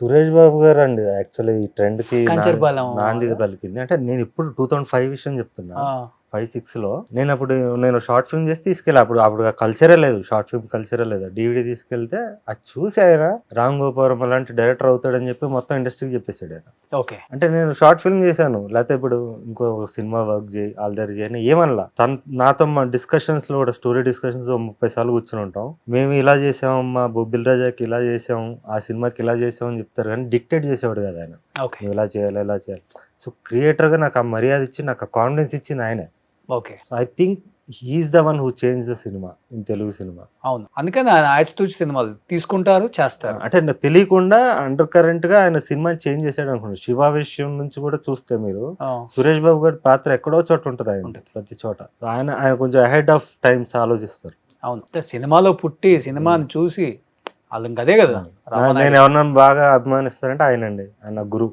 సురేష్ బాబు గారు అండి యాక్చువల్లీ ఈ ట్రెండ్కి కంచర్పాలెం. నాంది పలికింది. అంటే నేను ఇప్పుడు టూ థౌసండ్ ఫైవ్ విషయం చెప్తున్నా. ఫైవ్ సిక్స్లో. నేను అప్పుడు నేను షార్ట్ ఫిల్మ్ చేసి తీసుకెళ్ళి. అప్పుడు అప్పుడు కల్చరే లేదు. షార్ట్ ఫిల్మ్ కల్చరే లేదు. డివిడి తీసుకెళ్తే అది చూసి ఆయన రామ్ గోపారం అలాంటి డైరెక్టర్ అవుతాడని చెప్పి మొత్తం ఇండస్ట్రీకి చెప్పేసాడు ఆయన. ఓకే. అంటే నేను షార్ట్ ఫిల్మ్ చేశాను. లేకపోతే ఇప్పుడు ఇంకో సినిమా వర్క్ చేయి ఆల్దర్ చేయని ఏమనలా. తన నాతో మా డిస్కషన్స్లో కూడా స్టోరీ డిస్కషన్స్ ముప్పై సార్లు కూర్చుని ఉంటాం. మేము ఇలా చేసామమ్మా బొబ్బిల్ రాజాకి ఇలా చేసాం ఆ సినిమాకి ఇలా చేసాం అని చెప్తారు. కానీ డిక్టేట్ చేసేవాడు కదా ఆయన. ఇలా చేయాలి ఇలా చేయాలి. సో క్రియేటర్గా నాకు ఆ మర్యాద ఇచ్చి నాకు ఆ కాన్ఫిడెన్స్ ఇచ్చింది ఆయనే. Okay. I think he's the one who change the cinema in Telugu cinema అవును. అందుకని ఆయన ఆచితూచి సినిమాలు తీసుకుంటారు చేస్తారు. అంటే నాకు తెలియకుండా అండర్ కరెంట్గా ఆయన సినిమా చేంజ్ చేశాడు అనుకోండి శివ విషయం నుంచి కూడా చూస్తే మీరు సురేష్ బాబు గారి పాత్ర ఎక్కడో చోట ఉంటుంది ఆయన. ప్రతి చోట. ఆయన ఆయన కొంచెం అహెడ్ ఆఫ్ టైమ్స్ ఆలోచిస్తారు. అవును. అంటే సినిమాలో పుట్టి సినిమాని చూసి వాళ్ళు ఇంక అదే కదా రామానాయుడు. నేను ఎవరన్నా బాగా అభిమానిస్తానంటే ఆయనండి. ఆయన గురువు.